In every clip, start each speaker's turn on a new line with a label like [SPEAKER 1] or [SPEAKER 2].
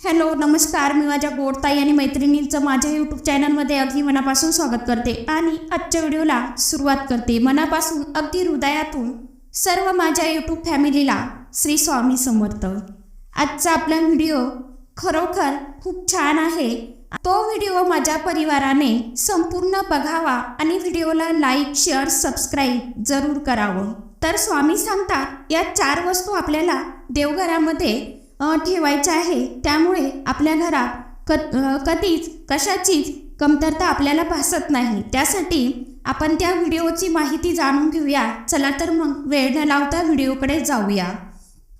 [SPEAKER 1] Hello नमस्कार. मी माझ्या गोडताई आणि मैत्रिणींचं माझ्या यूट्यूब चॅनलमध्ये अगदी मनापासून स्वागत करते आणि आजच्या व्हिडिओला सुरुवात करते. मनापासून अगदी हृदयातून सर्व माझ्या यूट्यूब फॅमिलीला श्री स्वामी समर्थ. आजचा आपला व्हिडिओ खरोखर खूप छान आहे. तो व्हिडिओ माझ्या परिवाराने संपूर्ण बघावा आणि व्हिडिओला लाईक शेअर सबस्क्राईब जरूर करावं. तर स्वामी सांगतात या चार वस्तू आपल्याला देवघरामध्ये ठेवायचे आहे. त्यामुळे आपल्या घरात क कधीच कशाचीच कमतरता आपल्याला भासत नाही. त्यासाठी आपण त्या व्हिडिओची माहिती जाणून घेऊया. चला तर मग वेळ न लावता व्हिडिओकडे जाऊया.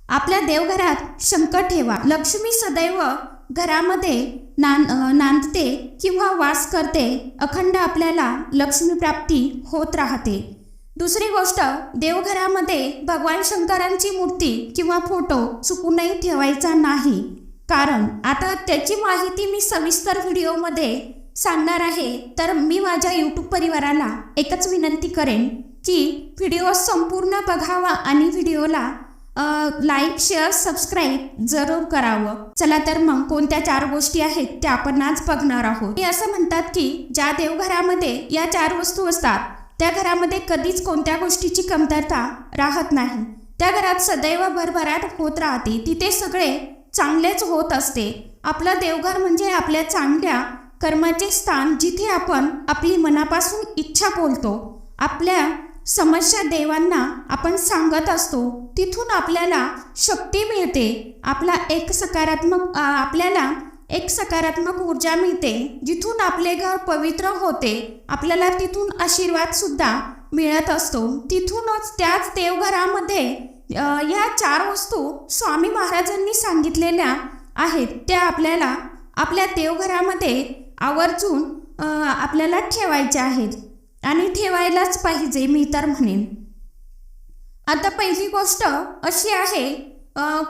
[SPEAKER 1] आपल्या देवघरात शंख ठेवा. लक्ष्मी सदैव घरामध्ये नान नांदते किंवा वास करते. अखंड आपल्याला लक्ष्मीप्राप्ती होत राहते. दुसरी गोष्ट देवघरामध्ये भगवान शंकरांची मूर्ती किंवा फोटो चुकूनही ठेवायचा नाही. कारण आता त्याची माहिती मी सविस्तर व्हिडिओमध्ये सांगणार आहे. तर मी माझ्या यूट्यूब परिवाराला एकच विनंती करेन की व्हिडिओ संपूर्ण बघावा आणि व्हिडिओला लाईक शेअर सबस्क्राईब जरूर करावं. चला तर मग कोणत्या चार गोष्टी आहेत त्या आपण आज बघणार आहोत. ते असं म्हणतात की ज्या देवघरामध्ये या चार वस्तू असतात त्या घरामध्ये कधीच कोणत्या गोष्टीची कमतरता राहत नाही. त्या घरात सदैव भरभराट होत राहते. तिथे सगळे चांगलेच होत असते. आपलं देवघर म्हणजे आपल्या चांगल्या कर्माचे स्थान जिथे आपण आपली मनापासून इच्छा बोलतो. आपल्या समस्या देवांना आपण सांगत असतो. तिथून आपल्याला शक्ती मिळते. आपला एक सकारात्मक आपल्याला एक सकारात्मक ऊर्जा मिळते जिथून आपले घर पवित्र होते. आपल्याला तिथून आशीर्वाद सुद्धा मिळत असतो. तिथूनच त्याच देवघरामध्ये या चार वस्तू स्वामी महाराजांनी सांगितलेल्या आहेत. त्या आपल्याला आपल्या देवघरामध्ये आवर्जून आपल्याला ठेवायच्या आहेत. आणि ठेवायलाच पाहिजे मी तर म्हणेन. आता पहिली गोष्ट अशी आहे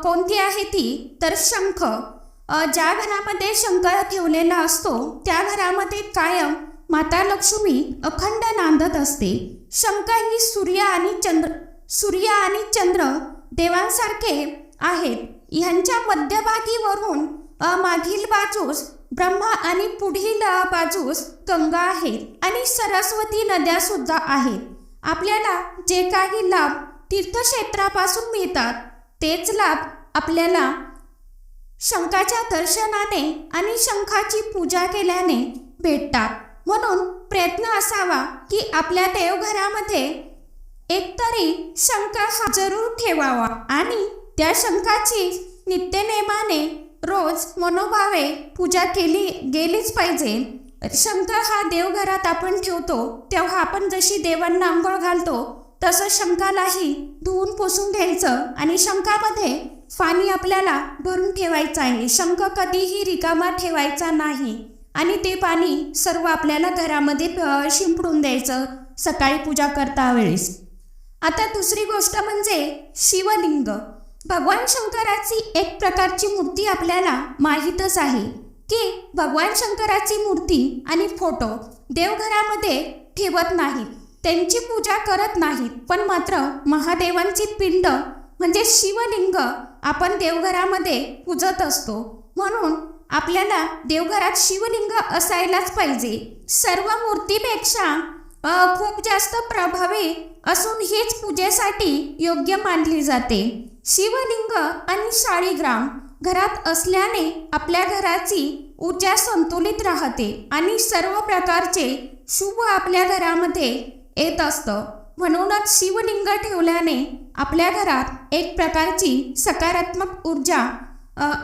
[SPEAKER 1] कोणती आहे ती? तर शंख. ज्या घरामध्ये शंकर ठेवलेला असतो त्या घरामध्ये कायम माता लक्ष्मी अखंड नांदत असते. शंकर ही सूर्य आणि चंद्र सूर्य आणि चंद्र देवांसारखे आहेत. ह्यांच्या मध्यभागी वरून मागील बाजूस ब्रह्मा आणि पुढील बाजूस गंगा आहेत आणि सरस्वती नद्या सुद्धा आहेत. आपल्याला जे काही लाभ तीर्थक्षेत्रापासून मिळतात तेच लाभ आपल्याला शंखाच्या दर्शनाने आणि शंखाची पूजा केल्याने भेटतात. म्हणून प्रयत्न असावा की आपल्या देवघरामध्ये एकतरी शंख हा जरूर ठेवावा आणि त्या शंखाची नित्यनेमाने रोज मनोभावे पूजा केली गेलीच पाहिजे. शंख हा देवघरात आपण ठेवतो तेव्हा आपण जशी देवांना आंघोळ घालतो तसं शंखालाही धुवून पुसून घ्यायचं आणि शंखामध्ये पाणी आपल्याला भरून ठेवायचं आहे. शंख कधीही रिकामा ठेवायचा नाही. आणि ते पाणी सर्व आपल्याला घरामध्ये शिंपडून द्यायचं सकाळी पूजा करता वेळेस. आता दुसरी गोष्ट म्हणजे शिवलिंग. भगवान शंकराची एक प्रकारची मूर्ती आपल्याला माहीतच आहे की भगवान शंकराची मूर्ती आणि फोटो देवघरामध्ये ठेवत नाहीत. त्यांची पूजा करत नाहीत. पण मात्र महादेवांची पिंड म्हणजे शिवलिंग आपण देवघरामध्ये पूजत असतो. म्हणून आपल्याला देवघरात शिवलिंग असायलाच पाहिजे. सर्व मूर्तीपेक्षा खूप जास्त प्रभावी असून हीच पूजेसाठी योग्य मानली जाते. शिवलिंग आणि शाळीग्राम घरात असल्याने आपल्या घराची ऊर्जा संतुलित राहते आणि सर्व प्रकारचे शुभ आपल्या घरामध्ये येत असतं. म्हणूनच शिवलिंग ठेवल्याने आपल्या घरात एक प्रकारची सकारात्मक ऊर्जा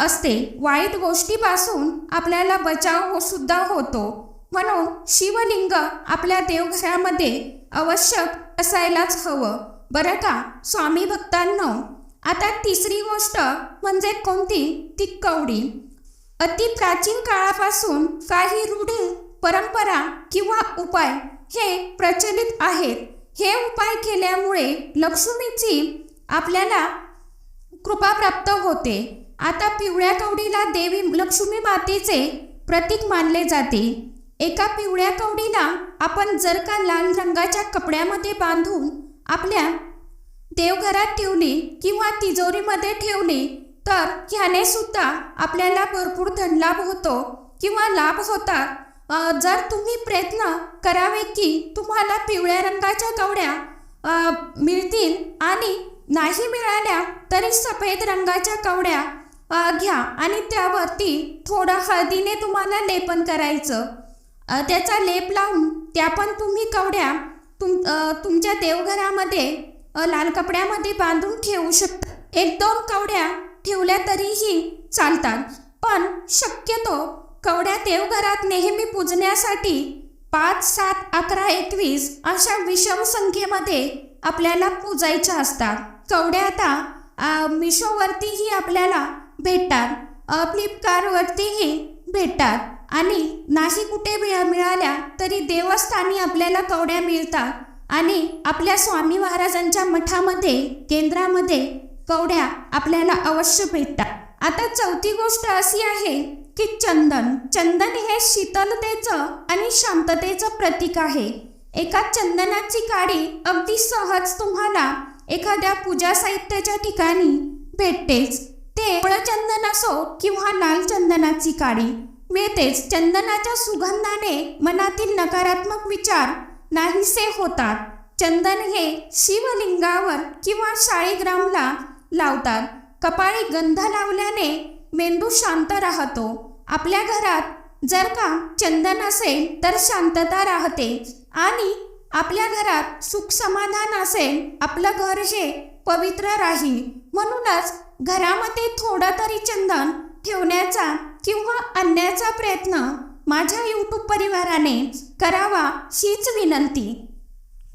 [SPEAKER 1] असते. वाईट गोष्टीपासून आपल्याला बचाव हो सुद्धा होतो. म्हणून शिवलिंग आपल्या देवघरामध्ये आवश्यक असायलाच हवं. बरं का स्वामी भक्तांनो? आता तिसरी गोष्ट म्हणजे कोणती? ती कवडी. अति प्राचीन काळापासून काही रूढी परंपरा किंवा उपाय हे प्रचलित आहेत. हे उपाय केल्यामुळे लक्ष्मीची आपल्याला कृपा प्राप्त होते. आता पिवळ्या कवडीला देवी लक्ष्मी मातेचे प्रतीक मानले जाते. एका पिवळ्या कवडीला आपण जर का लाल रंगाच्या कपड्यामध्ये बांधून आपल्या देवघरात ठेवली किंवा तिजोरीमध्ये ठेवली तर ह्याने सुद्धा आपल्याला भरपूर धनलाभ होतो किंवा लाभ होतात. जर तुम्ही प्रयत्न करावे की तुम्हाला पिवळ्या रंगाच्या कवड्या मिळतील आणि नाही मिळाल्या तरी सफेद रंगाच्या कवड्या घ्या आणि त्यावरती थोडं हळदीने तुम्हाला लेपन करायचं. त्याचा लेप लावून त्या पण तुम्ही कवड्या तुम तुमच्या देवघरामध्ये लाल कपड्यामध्ये बांधून ठेवू शकता. एक दोन कवड्या ठेवल्या तरीही चालतात पण शक्यतो कवड्या देवघरात नेहमी पूजण्यासाठी पाच सात अकरा एकवीस अशा विषम संख्येमध्ये आपल्याला पूजायच्या असतात. कवड्या आता मिशोवरतीही आपल्याला भेटतात. फ्लिपकार्टवरतीही भेटतात. आणि नाही कुठे मिळा मिळाल्या तरी देवस्थानी आपल्याला कवड्या मिळतात. आणि आपल्या स्वामी महाराजांच्या मठामध्ये केंद्रामध्ये कवड्या आपल्याला अवश्य भेटतात. आता चौथी गोष्ट अशी आहे की चंदन. चंदन हे शीतलतेचं आणि शांततेचं प्रतीक आहे. एका चंदनाची काडी अगदी सहज तुम्हाला एखाद्या पूजा साहित्याच्या ठिकाणी भेटतेच. ते चंदन असो किंवा लाल चंदनाची काडी मिळतेच. चंदनाच्या सुगंधाने मनातील नकारात्मक विचार नाहीसे होतात. चंदन हे शिवलिंगावर किंवा शाळीग्रामला लावतात. कपाळी गंध लावल्याने मेंदू शांत राहतो. आपल्या घरात जर का चंदन असेल तर शांतता राहते आणि आपल्या घरात सुख समाधान असेल आपलं घर हे पवित्र राहील. म्हणूनच घरामध्ये थोडं तरी चंदन ठेवण्याचा किंवा आणण्याचा प्रयत्न माझ्या यूट्यूब परिवाराने करावा हीच विनंती.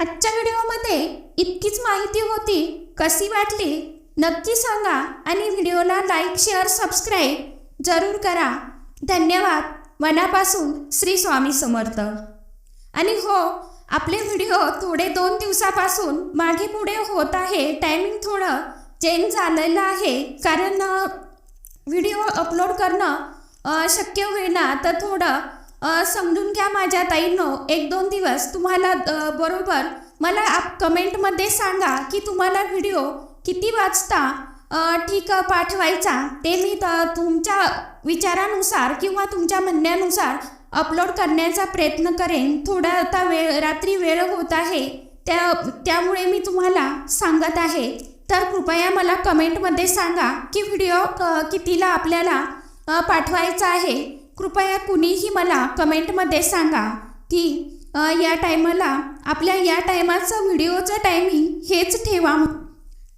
[SPEAKER 1] आजच्या व्हिडिओमध्ये इतकीच माहिती होती. कशी वाटली? नक्की सांगा आणि व्हिडिओला लाईक शेअर सबस्क्राईब जरूर करा. धन्यवाद. मनापासून श्री स्वामी समर्थ. आणि हो आपले व्हिडिओ थोडे दोन दिवसापासून मागे पुढे होत आहे. टायमिंग थोडं चेंज झालेलं आहे. कारण व्हिडिओ अपलोड करणं शक्य होईना. तर थोडं समजून घ्या माझ्या ताईंनो. एक दोन दिवस तुम्हाला बरोबर मला आप कमेंटमध्ये सांगा की तुम्हाला व्हिडिओ किती वाजता ठीक पाठवायचा. ते मी त तुमच्या विचारानुसार किंवा तुमच्या म्हणण्यानुसार अपलोड करण्याचा प्रयत्न करेन. थोडा आता वेळ रात्री वेळ होत आहे. त्या त्यामुळे मी तुम्हाला सांगत आहे. तर कृपया मला कमेंटमध्ये सांगा की व्हिडिओ क- कितीला आपल्याला पाठवायचा आहे. कृपया कुणीही मला कमेंटमध्ये सांगा की या टायमाला आपल्या या टायमाचं व्हिडिओचं टायमिंग हेच ठेवा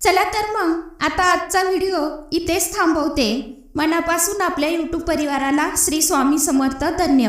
[SPEAKER 1] चला तर मग आता आजचा व्हिडिओ इथेच थांबवते. मनापासून आपल्या यूट्यूब परिवाराला श्री स्वामी समर्थ धन्यवाद.